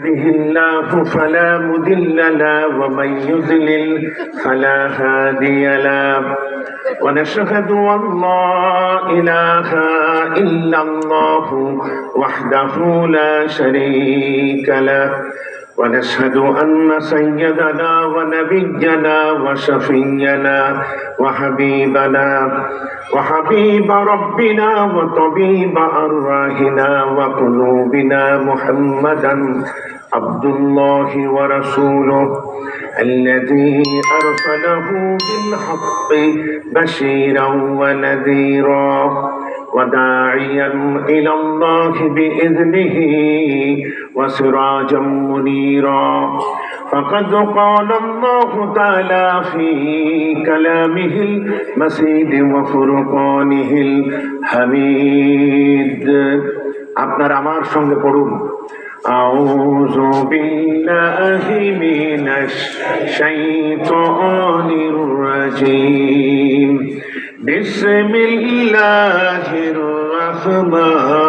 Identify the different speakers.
Speaker 1: يهده الله فلا مضل له ومن يضلل فلا هادي له ونشهد ان لا اله الا الله وحده لا شريك له ونشهد أن سيدنا ونبينا وشفينا وحبيبنا وحبيب ربنا وطبيب أرواحنا وقلوبنا محمدا عبد الله ورسوله الذي أرسله بالحق بشيرا ونذيرا. وداعيا إلى الله بإذنه وسراجا منيرا فقد قال الله تعالى في كلامه المسيد وفرقانه الحميد আপনার আমার সঙ্গে পড়ুন أعوذ بالله من الشيطان الرجيم بسم الله الرحمن